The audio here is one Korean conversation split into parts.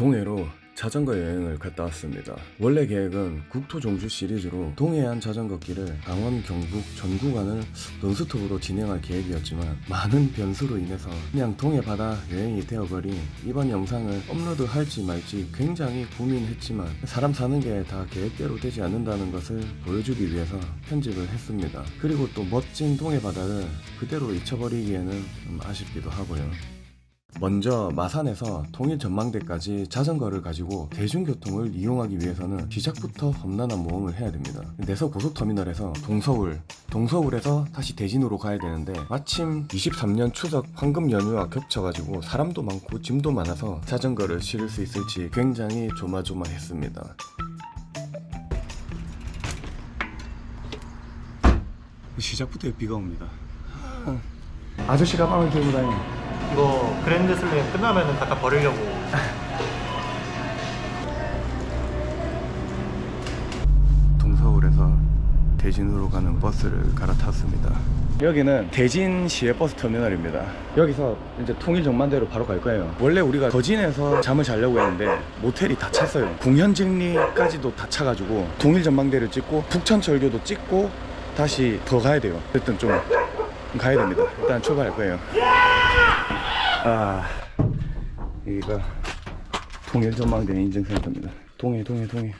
동해로 자전거 여행을 갔다 왔습니다. 원래 계획은 국토종주 시리즈로 동해안 자전거 길을 강원, 경북 전 구간을 논스톱으로 진행할 계획이었지만 많은 변수로 인해서 그냥 동해 바다 여행이 되어버린 이번 영상을 업로드 할지 말지 굉장히 고민했지만 사람 사는 게 다 계획대로 되지 않는다는 것을 보여주기 위해서 편집을 했습니다. 그리고 또 멋진 동해 바다를 그대로 잊혀버리기에는 좀 아쉽기도 하고요. 먼저 마산에서 통일 전망대까지 자전거를 가지고 대중교통을 이용하기 위해서는 시작부터 험난한 모험을 해야 됩니다. 내서 고속터미널에서 동서울, 동서울에서 다시 대진으로 가야 되는데 마침 23년 추석 황금 연휴와 겹쳐가지고 사람도 많고 짐도 많아서 자전거를 실을 수 있을지 굉장히 조마조마했습니다. 시작부터 비가 옵니다. 아저씨 가방을 들고 다니. 이거 그랜드 슬램 끝나면은 갖다 버리려고 동서울에서 대진으로 가는 버스를 갈아탔습니다. 여기는 대진 시외버스 터미널입니다. 여기서 이제 통일 전만대로 바로 갈 거예요. 원래 우리가 거진에서 잠을 자려고 했는데 모텔이 다 찼어요. 궁현진리까지도 다 차가지고 통일 전망대를 찍고 북천철교도 찍고 다시 더 가야 돼요. 일단 좀 가야 됩니다. 일단 출발할 거예요. 아, 여기가 통일 전망대 인증 센터입니다. 동해, 동해, 동해.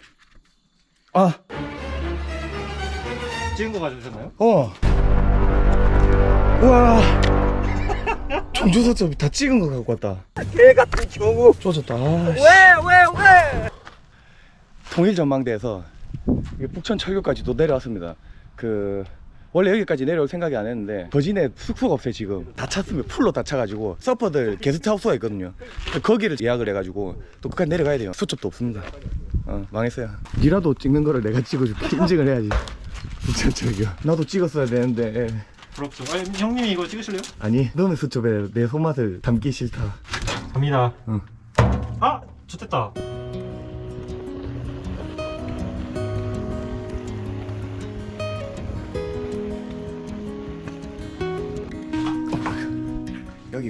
아, 찍은 거 가져오셨나요? 어. 우와. 종주서점 다 찍은 거 갖고 왔다. 개 같은 경우 쪼졌다. 아, 왜왜 왜? 통일 전망대에서 이게 북천 철교까지도 내려왔습니다. 그 원래 여기까지 내려올 생각이 안 했는데 거진에 숙소가 없어요 지금 다 찼으면 풀로 다 차가지고 서퍼들 게스트하우스가 있거든요 거기를 예약을 해가지고 또 끝까지 내려가야 돼요 수첩도 없습니다 어 망했어요 니라도 찍는 거를 내가 찍어줄게 인증을 해야지 북천 철교 나도 찍었어야 되는데 부럽죠. 아니, 형님이 이거 찍으실래요? 아니 너는 수첩에 내 손맛을 담기 싫다 갑니다. 응. 아, 좋됐다.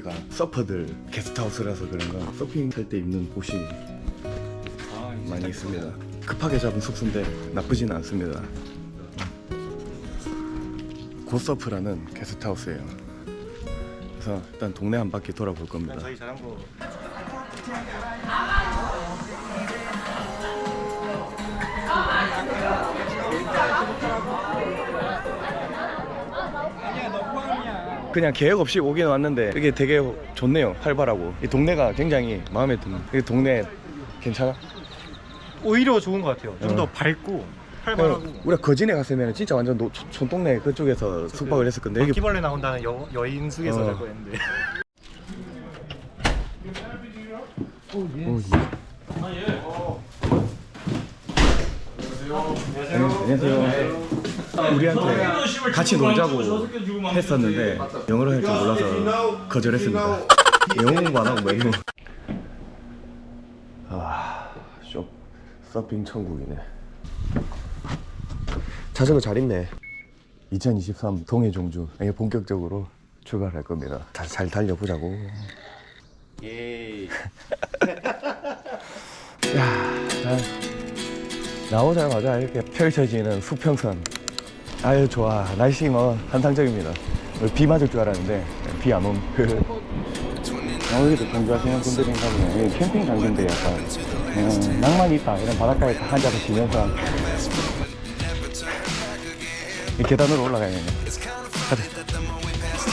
여기가 서퍼들 게스트하우스라서 그런가 서핑 할 때 입는 옷이 많이 있습니다. 급하게 잡은 숙소인데 나쁘진 않습니다. 고서프라는 게스트하우스예요. 그래서 일단 동네 한 바퀴 돌아볼 겁니다. 저희 자전거 그냥 계획 없이 오긴 왔는데 이게 되게 좋네요 활발하고 이 동네가 굉장히 마음에 드는 이 동네 괜찮아? 오히려 좋은 것 같아요. 좀더 어. 밝고 활발하고. 우리가 거진에 갔으면 진짜 완전 노, 촌- 촌동네 그쪽에서 숙박을 했을 건데 여기 바퀴벌레 나온다는 여, 여인숙에서 어. 잘 거였는데. 오, 안녕하세요. 우리한테 같이 놀자고 했었는데 영어를 할줄 몰라서 거절했습니다. 영어 공부 안 하고 뭐 아, 쇼 서핑 천국이네. 자전거 잘 있네. 2023 동해 종주 이게 본격적으로 출발할 겁니다. 다잘 달려보자고. 예. 야, 난 나오자마자 이렇게 펼쳐지는 수평선. 아유 좋아. 날씨 뭐 환상적입니다. 비 맞을 줄 알았는데 비 안 옴. 어, 여기도 공주하시는 분들인가 보네. 여기 캠핑 장소인데 약간 음, 낭만이 있다. 이런 바닷가에 다 앉아서 쉬면서 이 계단으로 올라가야 돼. 가자.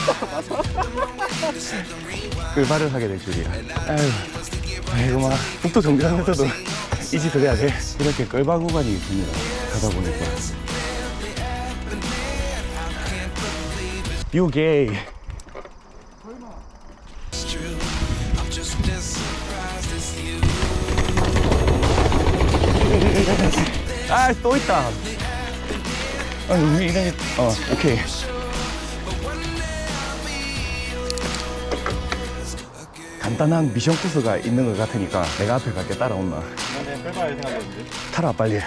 끌발을 하게 될 줄이야. 아유, 아이고 막 북도 정비하면서도 이 짓을 해야 돼. 이렇게 끌바 구간이 있습니다. 가다 보니까. You gay. 아, 또 있다. 아니, 우리 이런, 어, 오케이. 간단한 미션 코스가 있는 것 같으니까 내가 앞에 갈게 따라온나. 이번에 끌봐야 생각했는데. 타라 빨리.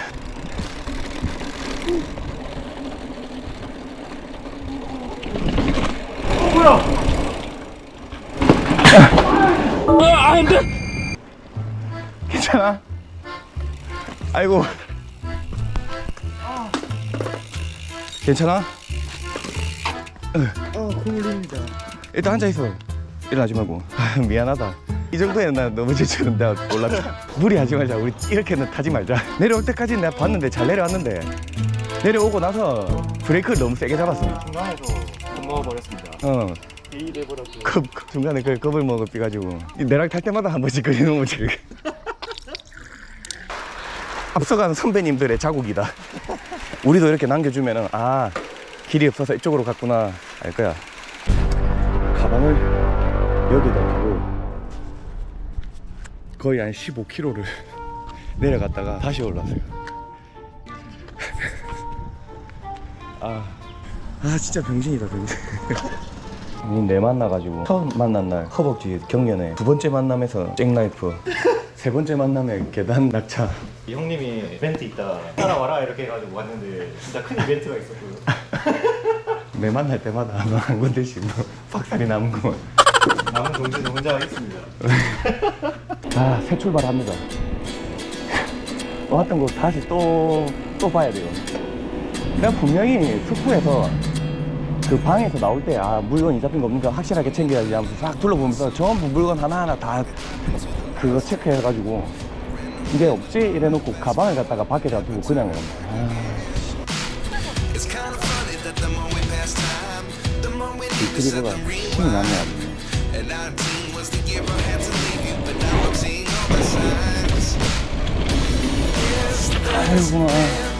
괜찮아? 아이고. 괜찮아? 어 굴립니다 일단 앉아 있어. 일어나지 말고. 아, 미안하다. 이 정도에는 나 너무 지치는데 몰랐다. 무리하지 말자. 우리 이렇게는 타지 말자. 내려올 때까지 내가 봤는데 잘 내려왔는데 내려오고 나서 브레이크를 너무 세게 잡았어. 중간에서 못 먹어버렸습니다. 어. 게이 돼버렸고. 겁, 겁- 중간에 그 겁을 먹어 삐가지고 내랑 탈 때마다 한 번씩 그리는 거지. 앞서가는 선배님들의 자국이다 우리도 이렇게 남겨주면은 아 길이 없어서 이쪽으로 갔구나 알 거야 가방을 여기다 두고 거의 한 15km를 내려갔다가 다시 올라왔어요 아, 아 진짜 병신이다 병신 내 만나가지고 처음 만난 날 허벅지 경련에 두 번째 만남에서 잭나이프 세 번째 만남에 계단 낙차 이 형님이 이벤트 있다. 따라와라 이렇게 해가지고 왔는데 진짜 큰 이벤트가 있었고요. 내 만날 때마다 한 군데씩 뭐 박살이 남고 남은 동지는 혼자 있습니다. 아새 출발합니다 왔던 곳 다시 또 또 봐야 돼요 내가 분명히 숙소에서 그 방에서 나올 때 아 물건이 잡힌 거 없는가 확실하게 챙겨야지 하면서 싹 둘러보면서 전부 물건 하나하나 다 그거 체크해가지고 이게 없지 이래놓고 가방을 갖다가 밖에 놔두고 그냥 아, set 유튜브가 them 힘이 나네 아주 And 19 was the year I had to leave you, but now I'm seeing all the signs. 아이고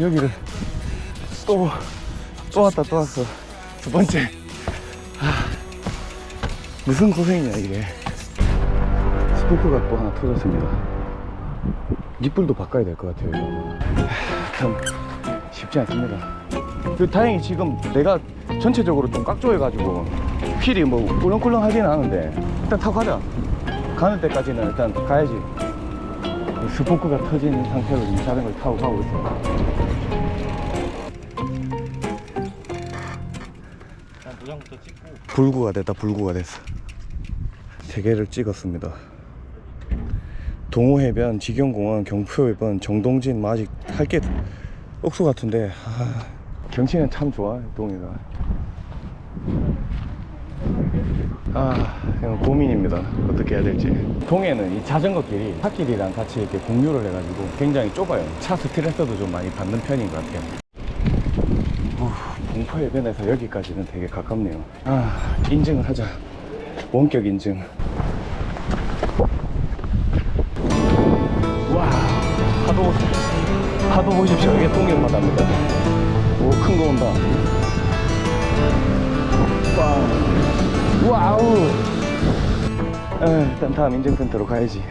여기를 또 또 왔다 또 왔어. 두 번째. 아, 무슨 고생이냐 이게. 스포크가 또 하나 터졌습니다. 니뿔도 바꿔야 될 것 같아요 이거. 하, 참 쉽지 않습니다. 그 다행히 지금 내가 전체적으로 좀 깍조해가지고 휠이 뭐 꿀렁꿀렁하지는 않은데 일단 타고 가자. 가는 데까지는 일단 가야지 스포크가 터진 상태로 지금 자전거를 타고 가고 있어요. 일단 도장부터 찍고 불구가 됐다, 불구가 됐어. 세 개를 찍었습니다. 동호해변, 직영공원, 경포해변, 정동진, 뭐 아직 할 게 억수 같은데, 아, 경치는 참 좋아, 동해가. 아, 이건 고민입니다. 어떻게 해야 될지. 동해는 이 자전거 길이 찻길이랑 같이 이렇게 공유를 해가지고 굉장히 좁아요. 차 스트레스도 좀 많이 받는 편인 것 같아요. 우, 공포해변에서 여기까지는 되게 가깝네요. 아, 인증을 하자. 원격 인증. 와, 파도, 파도 보십시오. 이게 동해바다입니다 오, 큰 거 온다. 빵. 와우. 에, 일단 다음 인증센터로 가야지.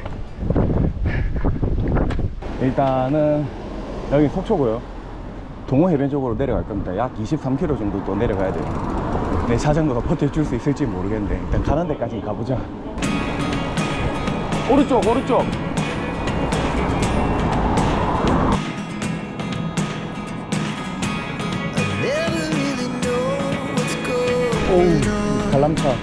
일단은 여기 속초고요. 동호 해변 쪽으로 내려갈 겁니다. 약 23km 정도 또 내려가야 돼요. 내 자전거가 버텨줄 수 있을지 모르겠는데 일단 가는 데까지 가보자. 오른쪽, 오른쪽. 오우, 관람차.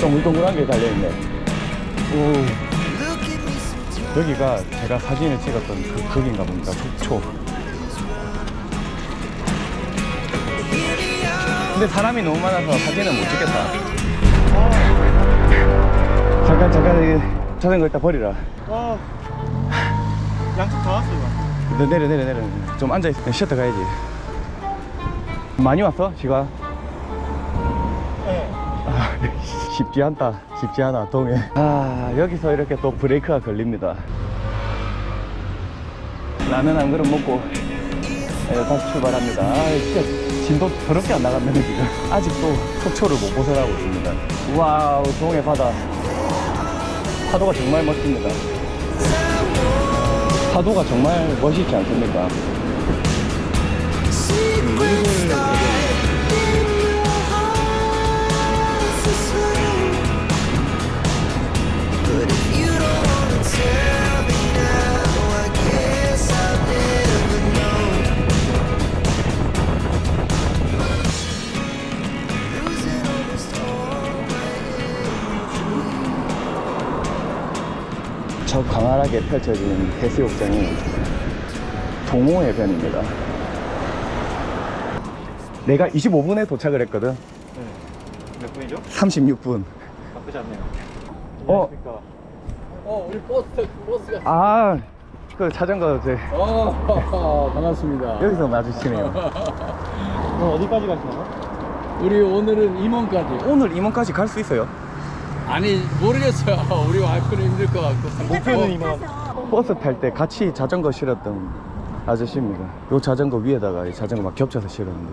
동글동글한 게 달려있네. 오, Look at me sometimes. 여기가 제가 사진을 찍었던 그 거긴가 봅니다. 속초. 근데 사람이 너무 많아서 사진은 못 찍겠다. 잠깐, 잠깐, 이 자전거 일단 버리라. 와 양쪽 다 왔어요. 너 내려, 내려, 내려. 좀 앉아있어. 쉬었다 가야지. 많이 왔어, 지가? 네. 아, 쉽지 않다. 쉽지 않아, 동해. 아, 여기서 이렇게 또 브레이크가 걸립니다. 라면 한 그릇 먹고 예, 다시 출발합니다. 아, 진짜 진도 더럽게 안 나갔네, 지금. 아직도 속초를 못 벗어나고 있습니다. 와우, 동해 바다. 파도가 정말 멋집니다. 파도가 정말 멋있지 않습니까? 광활하게 펼쳐진 해수욕장이 동호해변입니다. 내가 25분에 도착을 했거든. 몇 분이죠? 36분. 나쁘지 않네요. 어, 어 우리 버스 버스가 아, 그 자전거 제어 반갑습니다 여기서 마주치네요. 그럼 어디까지 가시나요? 우리 오늘은 임원까지 오늘 임원까지 갈 수 있어요? 아니 모르겠어요 우리 와이프는 힘들 것 같고 목표는 이만. 버스 탈 때 같이 자전거 실었던 아저씨입니다. 요 자전거 위에다가 이 자전거 막 겹쳐서 실었는데.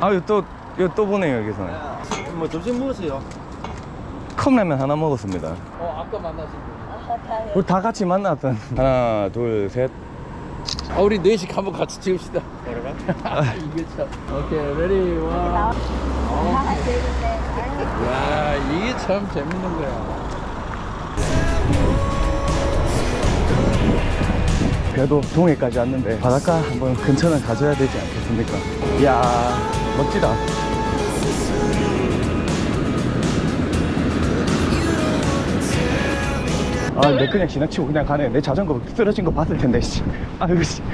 아, 요 또, 요또 보네요, 여기서. 뭐 점심 먹으세요? 컵라면 하나 먹었습니다. 어 아까 만나신 분 우리 다 같이 만났던. 하나, 둘, 셋. 아, 우리 넷이 한번 같이 찍읍시다 여러분. 이게 참 오케이 레디 와 야, 이게 참 재밌는 거야 그래도 동해까지 왔는데 바닷가 한번 근처는 가져야 되지 않겠습니까? 이야, 멋지다. 아, 내 그냥 지나치고 그냥 가네. 내 자전거 쓰러진 거 봤을 텐데, 씨. 아이고, 씨.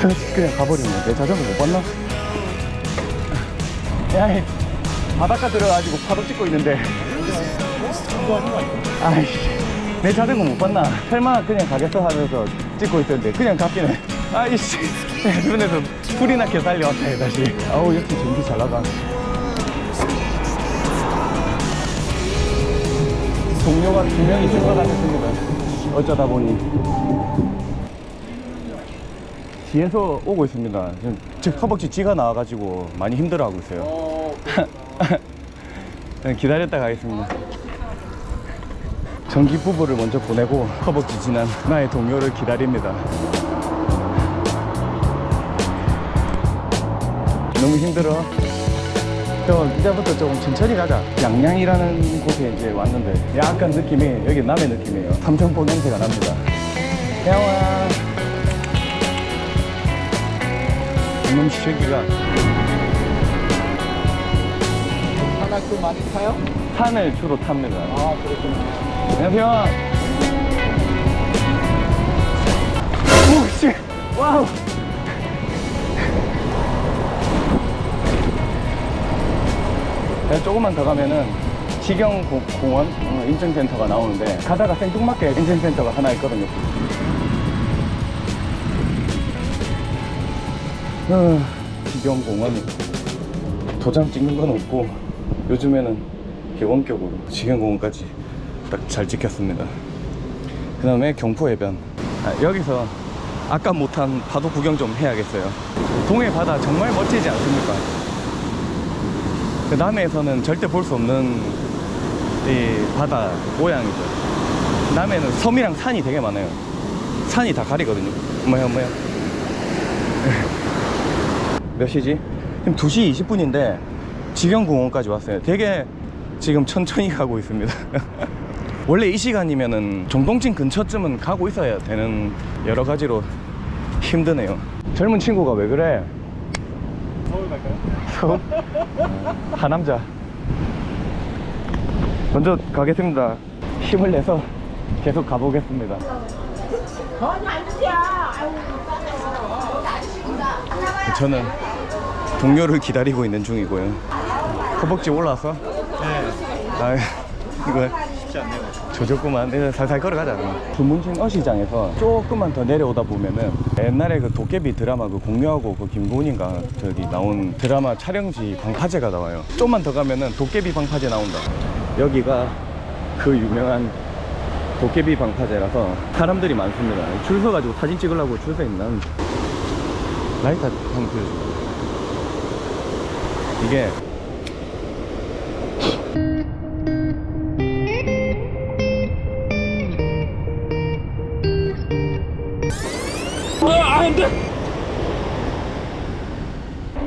저 그냥 가버리네. 내 자전거 못 봤나? 야, 이 바닷가 들어가지고 파도 찍고 있는데. 아이씨, 내 자전거 못 봤나? 설마 그냥 가겠어 하면서 찍고 있었는데 그냥 갔기네. 아이씨, 내 주변에서 불이 나게 달려왔다 다시. 아우 역시 전기 잘 나가. 동료가 두 명이 출발하셨습니다. 어쩌다 보니 뒤에서 오고 있습니다. 지금 제 허벅지 쥐가 나와가지고 많이 힘들어하고 있어요. 어 네, 기다렸다 가겠습니다. 전기 부부를 먼저 보내고 허벅지 지난 나의 동료를 기다립니다. 너무 힘들어. 저 이제부터 조금 천천히 가자. 양양이라는 곳에 이제 왔는데 약간 느낌이 여기 남의 느낌이에요. 삼천포 냄새가 납니다. 야와. 이놈 새끼가 그 많이 타요? 산을 주로 탑니다. 아 그렇구나 안녕하세요. 오, 씨. 와우. 네, 조금만 더 가면은 지경 고- 공원 어, 인증센터가 나오는데 가다가 생뚱맞게 인증센터가 하나 있거든요. 어, 지경 공원 도장 찍는 건 없고 요즘에는 원격으로 지경공원까지 딱 잘 찍혔습니다. 그 다음에 경포 해변. 아, 여기서 아까 못한 파도 구경 좀 해야겠어요. 동해 바다 정말 멋지지 않습니까? 그 남해에서는 절대 볼 수 없는 이 바다 모양이죠. 남해는 섬이랑 산이 되게 많아요. 산이 다 가리거든요. 뭐야, 뭐야. 몇 시지? 지금 2시 20분인데 지경공원까지 왔어요. 되게 지금 천천히 가고 있습니다. 원래 이 시간이면은 정동진 근처쯤은 가고 있어야 되는 여러 가지로 힘드네요. 젊은 친구가 왜 그래? 서울 갈까요? 서울? 어, 하남자. 먼저 가겠습니다. 힘을 내서 계속 가보겠습니다. 저는 동료를 기다리고 있는 중이고요. 허벅지 올라왔어? 네. 아, 이거 쉽지 않네요. 조졌구만. 살살 걸어가자. 주문진 어시장에서 조금만 더 내려오다 보면은 옛날에 그 도깨비 드라마 그 공유하고 그 김고은인가 저기 나온 드라마 촬영지 방파제가 나와요. 좀만 더 가면은 도깨비 방파제 나온다. 여기가 그 유명한 도깨비 방파제라서 사람들이 많습니다. 줄 서가지고 사진 찍으려고 줄 서 있는 라이터 한번 보여줘. 이게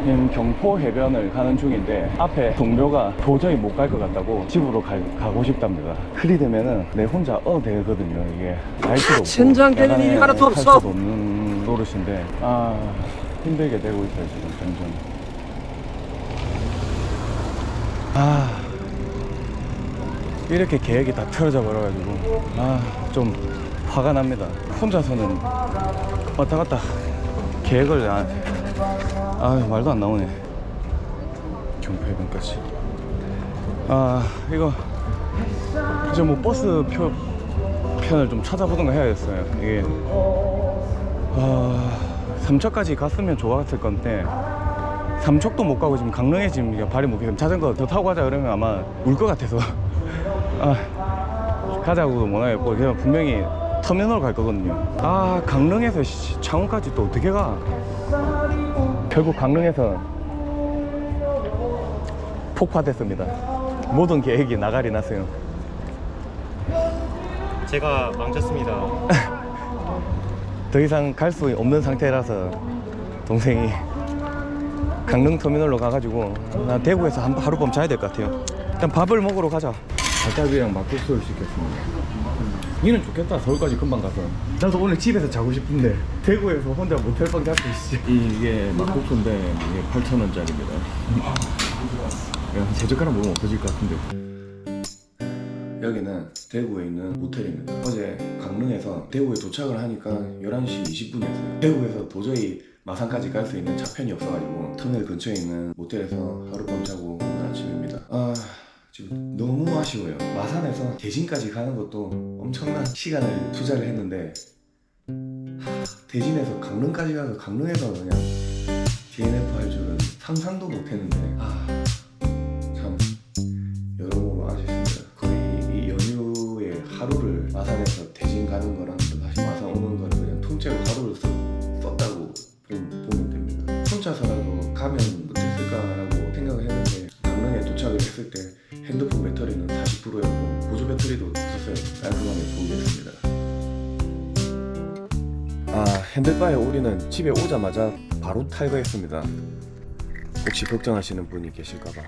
지금 경포 해변을 가는 중인데 앞에 동료가 도저히 못 갈 것 같다고 집으로 가, 가고 싶답니다. 그리 되면은 내 혼자 어 되거든요 이게 라이트도 없고 젠장 때리는 야간에 일 하나도 할 없어. 수도 없는 노릇인데 아 힘들게 되고 있어요 지금 점점 아 이렇게 계획이 다 틀어져 버려가지고 아 좀 화가 납니다. 혼자서는 왔다 갔다 계획을 안, 아 말도 안 나오네. 경패변까지. 아 이거 이제 뭐 버스 표 편을 좀 찾아보던가 해야겠어요. 이게 아 삼척까지 갔으면 좋았을 건데 삼척도 못 가고 지금 강릉에 지금 발이 못 끼면 자전거 더 타고 가자 그러면 아마 울 것 같아서 아 가자고도 못 하겠고 그냥 분명히 터미널 갈 거거든요. 아 강릉에서 씨, 창원까지 또 어떻게 가? 결국 강릉에서 폭파됐습니다. 모든 계획이 나가리 났어요. 제가 망쳤습니다. 더 이상 갈 수 없는 상태라서 동생이 강릉 터미널로 가가지고 나 대구에서 한 하룻밤 자야 될 것 같아요. 일단 밥을 먹으러 가자. 닭갈비랑 막국수를 시켰습니다. 니는 좋겠다 서울까지 금방 가서. 나도 오늘 집에서 자고 싶은데 대구에서 혼자 모텔방 잡고 있지. 이게 막국수인데 이게 8천 원짜리입니다. 세 젓가락 먹으면 없어질 것 같은데. 여기는 대구에 있는 모텔입니다. 어제 강릉에서 대구에 도착을 하니까 11시 20분이었어요. 대구에서 도저히 마산까지 갈 수 있는 차편이 없어가지고 터널 근처에 있는 모텔에서 하룻밤 자고 오늘 아침입니다. 아 지금 너무 아쉬워요. 마산에서 대진까지 가는 것도 엄청난 시간을 투자를 했는데 하, 대진에서 강릉까지 가서 강릉에서 그냥 DNF 할 줄은 상상도 못했는데 아, 참 여러모로 아쉽습니다. 거의 이 연휴의 하루를 마산에서 대진 가는 거랑 핸들바에 오리는 집에 오자마자 바로 탈거했습니다. 혹시 걱정하시는 분이 계실까봐